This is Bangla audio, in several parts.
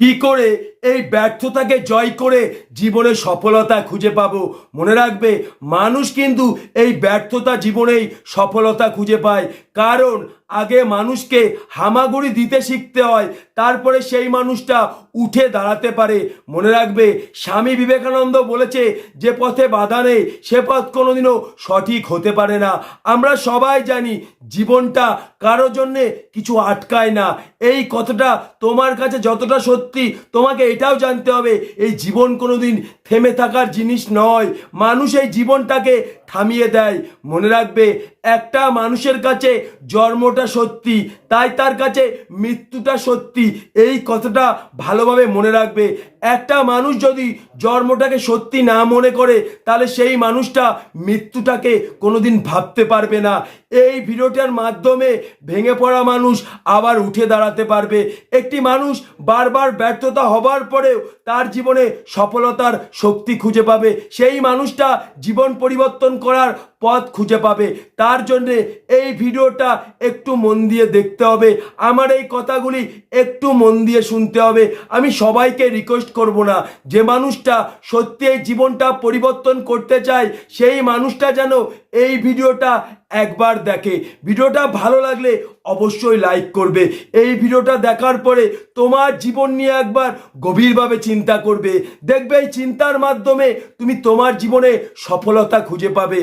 কি করে এই ব্যর্থতাকে জয় করে জীবনে সফলতা খুঁজে পাবো। মনে রাখবে, মানুষ কিন্তু এই ব্যর্থতা জীবনেই সফলতা খুঁজে পায়। কারণ, আগে মানুষকে হামাগুড়ি দিতে শিখতে হয়, তারপরে সেই মানুষটা উঠে দাঁড়াতে পারে। মনে রাখবে, স্বামী বিবেকানন্দ বলেছে, যে পথে বাধা নেই, সে পথ কোনোদিনও সঠিক হতে পারে না। আমরা সবাই জানি, জীবনটা কারও জন্যে কিছু আটকায় না। এই কথাটা তোমার কাছে যতটা সত্যি, তোমাকে এটাও জানতে হবে, এই জীবন কোনোদিন থেমে থাকার জিনিস নয়। মানুষ এই জীবনটাকে থামিয়ে দেয়। মনে রাখবে, একটা মানুষের কাছে জন্মটা সত্যি, তাই তার কাছে মৃত্যুটা সত্যি। এই কথাটা ভালোভাবে মনে রাখবে। একটা মানুষ যদি জন্মটাকে সত্যি না মনে করে, তাহলে সেই মানুষটা মৃত্যুটাকে কোনোদিন ভাবতে পারবে না। এই ভিডিওটার মাধ্যমে ভেঙে পড়া মানুষ আবার উঠে দাঁড়াতে পারবে। একটি মানুষ বারবার ব্যর্থতা হবার পরেও তার জীবনে সফলতার শক্তি খুঁজে পাবে। সেই মানুষটা জীবন পরিবর্তন করার পথ খুঁজে পাবে। তার জন্যে এই ভিডিওটা একটু মন দিয়ে দেখতে হবে। আমার এই কথাগুলি একটু মন দিয়ে শুনতে হবে। আমি সবাইকে রিকোয়েস্ট করব না। যে মানুষটা সত্যি এই জীবনটা পরিবর্তন করতে চায়, সেই মানুষটা যেন এই ভিডিওটা একবার দেখে। ভিডিওটা ভালো লাগলে অবশ্যই লাইক করবে। এই ভিডিওটা দেখার পরে তোমার জীবন নিয়ে একবার গভীরভাবে চিন্তা করবে। দেখবে এই চিন্তার মাধ্যমে তুমি তোমার জীবনে সফলতা খুঁজে পাবে।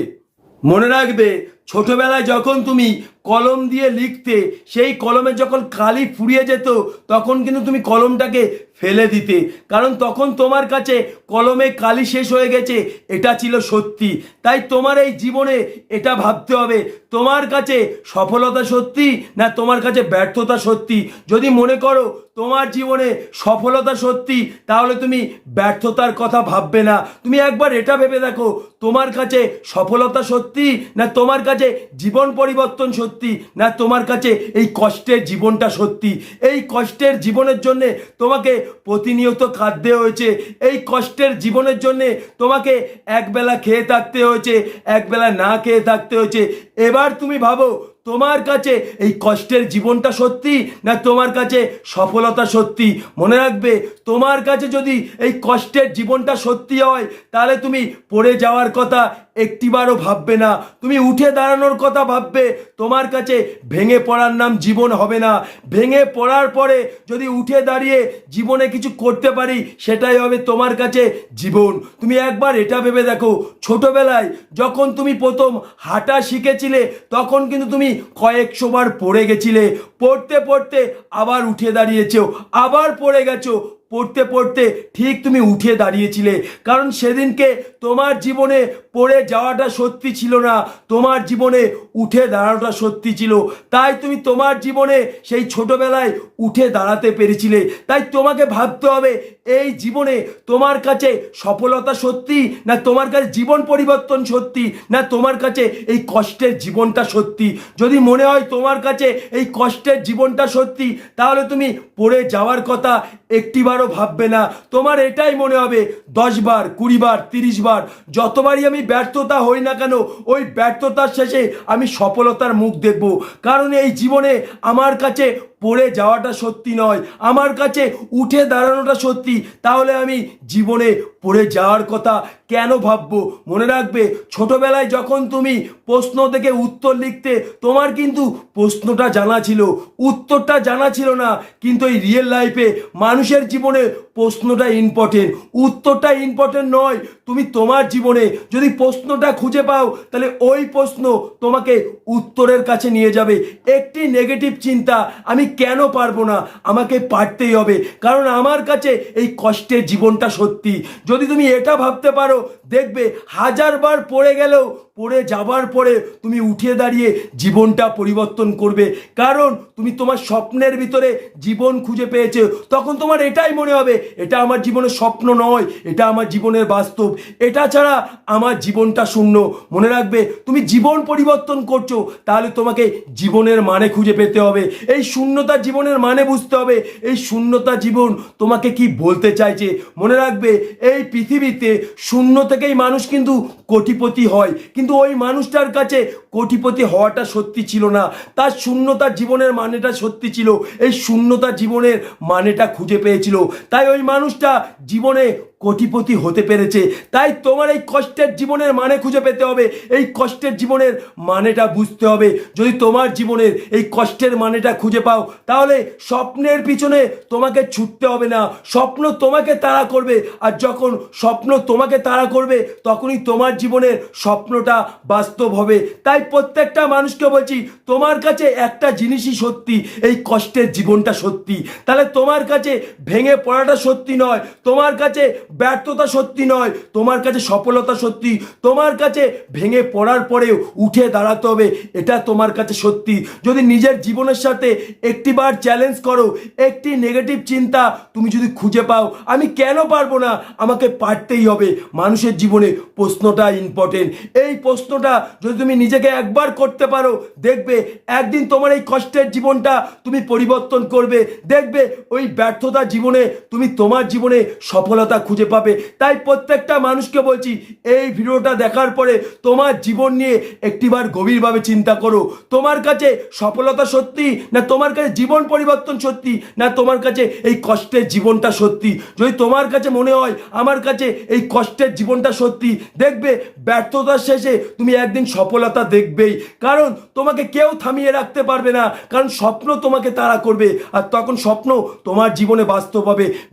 মনে রাখবে ছোটবেলায় যখন তুমি কলম দিয়ে লিখতে, সেই কলমে যখন কালি ফুরিয়ে যেত, তখন কিন্তু তুমি কলমটাকে ফেলে দিতে। কারণ তখন তোমার কাছে কলমে কালি শেষ হয়ে গেছে, এটা ছিল সত্যি। তাই তোমার এই জীবনে এটা ভাবতে হবে, তোমার কাছে সফলতা সত্যি না তোমার কাছে ব্যর্থতা সত্যি? যদি মনে করো তোমার জীবনে সফলতা সত্যি, তাহলে তুমি ব্যর্থতার কথা ভাববে না। তুমি একবার এটা ভেবে দেখো, তোমার কাছে সফলতা সত্যি না তোমার কাছে জীবন পরিবর্তন সত্যি না তোমার কাছে এই কষ্টের জীবনটা সত্যি? এই কষ্টের জীবনের জন্যে তোমাকে প্রতিনিয়ত খাদ্যে হয়েছে। এই কষ্টের জীবনের জন্যে তোমাকে একবেলা খেয়ে থাকতে হয়েছে, একবেলা না খেয়ে থাকতে হয়েছে। এবার তুমি ভাবো তোমার কাছে এই কষ্টের জীবনটা সত্যি না তোমার কাছে সফলতা সত্যি? মনে রাখবে, তোমার কাছে যদি এই কষ্টের জীবনটা সত্যি হয়, তাহলে তুমি পড়ে যাওয়ার কথা একটিবারও ভাববে না। তুমি উঠে দাঁড়ানোর কথা ভাববে, তোমার কাছে ভেঙে পড়ার নাম জীবন হবে না। ভেঙে পড়ার পরে যদি উঠে দাঁড়িয়ে জীবনে কিছু করতে পারি, সেটাই হবে তোমার কাছে জীবন। তুমি একবার এটা ভেবে দেখো, ছোটবেলায় যখন তুমি প্রথম হাঁটা শিখেছিলে, তখন কিন্তু তুমি কয়েকশো বার পড়ে গেছিলে, পড়তে পড়তে আবার উঠে দাঁড়িয়েছো, আবার পড়ে গেছো, পড়তে পড়তে ঠিক তুমি উঠে দাঁড়িয়েছিলে। কারণ সেদিনকে তোমার জীবনে পড়ে যাওয়াটা সত্যি ছিল না, তোমার জীবনে উঠে দাঁড়ানোটা সত্যি ছিল। তাই তুমি তোমার জীবনে সেই ছোটবেলায় উঠে দাঁড়াতে পেরেছিলে। তাই তোমাকে ভাবতে হবে, এই জীবনে তোমার কাছে সফলতা সত্যি না তোমার কাছে জীবন পরিবর্তন সত্যি? না তোমার কাছে এই কষ্টের জীবনটা সত্যি? যদি মনে হয় তোমার কাছে এই কষ্টের জীবনটা সত্যি, তাহলে তুমি পড়ে যাওয়ার কথা একটিবারও ভাববে না। তোমার এটাই মনে হবে, দশ বার, কুড়ি বার, তিরিশ বার, যতবারই আমি ব্যর্থতা হই না কেন, ওই ব্যর্থতার শেষে আমি সফলতার মুখ দেখব। কারণ এই জীবনে আমার কাছে পড়ে যাওয়াটা সত্যি নয়। আমার কাছে উঠে দাঁড়ানোটা সত্যি। তাহলে আমি জীবনে পড়ে যাওয়ার কথা কেন ভাববো? মনে রাখবে, ছোটবেলায় যখন তুমি প্রশ্ন থেকে উত্তর লিখতে, তোমার কিন্তু প্রশ্নটা জানা ছিল। উত্তরটা জানা ছিল না, কিন্তু এই রিয়েল লাইফে মানুষের জীবনে প্রশ্নটা ইম্পর্টেন্ট উত্তরটা ইম্পর্টেন্ট নয়, তুমি তোমার জীবনে যদি প্রশ্নটা খুঁজে পাও, তাহলে ওই প্রশ্ন তোমাকে উত্তরের কাছে নিয়ে যাবে। একটি নেগেটিভ চিন্তা, আমি কেন পারব না? আমাকে পারতেই হবে। কারণ আমার কাছে এই কষ্টের জীবনটা সত্যি। যদি তুমি এটা ভাবতে পারো, দেখবে হাজারবার পড়ে গেলেও পড়ে যাবার পরে তুমি উঠে দাঁড়িয়ে জীবনটা পরিবর্তন করবে। কারণ তুমি তোমার স্বপ্নের ভিতরে জীবন খুঁজে পেয়েছ। তখন তোমার এটাই মনে হবে, এটা আমার জীবনের স্বপ্ন নয়, এটা আমার জীবনের বাস্তব। এটা ছাড়া আমার জীবনটা শূন্য। মনে রাখবে, তুমি জীবন পরিবর্তন করছ, তাহলে তোমাকে জীবনের মানে খুঁজে পেতে হবে। এই শূন্যতা জীবনের মানে বুঝতে হবে। এই শূন্যতা জীবন তোমাকে কি বলতে চাইছে? মনে রাখবে, এই পৃথিবীতে শূন্য থেকেই মানুষ কিন্তু কোটিপতি হয়। কিন্তু ওই মানুষটার কাছে কোটিপতি হওয়াটা সত্যি ছিল না। তার শূন্যতার জীবনের মানেটা সত্যি ছিল। এই শূন্যতার জীবনের মানেটা খুঁজে পেয়েছিল। তাই ওই মানুষটা জীবনে কোটিপতি হতে পেরেছে। তাই তোমার এই কষ্টের জীবনের মানে খুঁজে পেতে হবে। এই কষ্টের জীবনের মানেটা বুঝতে হবে। যদি তোমার জীবনের এই কষ্টের মানেটা খুঁজে পাও, তাহলে স্বপ্নের পিছনে তোমাকে ছুটতে হবে না। স্বপ্ন তোমাকে তাড়া করবে। আর যখন স্বপ্ন তোমাকে তাড়া করবে, তখনই তোমার জীবনের স্বপ্নটা বাস্তব হবে। তাই প্রত্যেকটা মানুষকে বলছি, তোমার কাছে একটা জিনিসই সত্যি, এই কষ্টের জীবনটা সত্যি। তাহলে তোমার কাছে ভেঙে পড়াটা সত্যি নয়, তোমার কাছে ব্যর্থতা সত্যি নয়, তোমার কাছে সফলতা সত্যি। তোমার কাছে ভেঙে পড়ার পরেও উঠে দাঁড়াতে হবে, এটা তোমার কাছে সত্যি। যদি নিজের জীবনের সাথে একটিবার চ্যালেঞ্জ করো, একটি নেগেটিভ চিন্তা তুমি যদি খুঁজে পাও, আমি কেন পারব না? আমাকে পারতেই হবে। মানুষের জীবনে প্রশ্নটা ইম্পর্টেন্ট এই প্রশ্নটা যদি তুমি নিজেকে একবার করতে পারো, দেখবে একদিন তোমার এই কষ্টের জীবনটা তুমি পরিবর্তন করবে। দেখবে ওই ব্যর্থতা জীবনে তুমি তোমার জীবনে সফলতা খুঁজে পাবে। তাই প্রত্যেকটা মানুষকে বলছি, এই ভিডিওটা দেখার পরে তোমার জীবন নিয়ে একটিবার গভীরভাবে চিন্তা করো। তোমার কাছে সফলতা সত্যি না তোমার কাছে জীবন পরিবর্তন সত্যি না তোমার কাছে এই কষ্টের জীবনটা সত্যি? যদি তোমার কাছে মনে হয় আমার কাছে এই কষ্টের জীবনটা সত্যি, দেখবে ব্যর্থতার শেষে তুমি একদিন সফলতা দেখবেই। কারণ তোমাকে কেউ থামিয়ে রাখতে পারবে না। কারণ স্বপ্ন তোমাকে তাড়া করবে। আর তখন স্বপ্ন তোমার জীবনে বাস্তব হবে।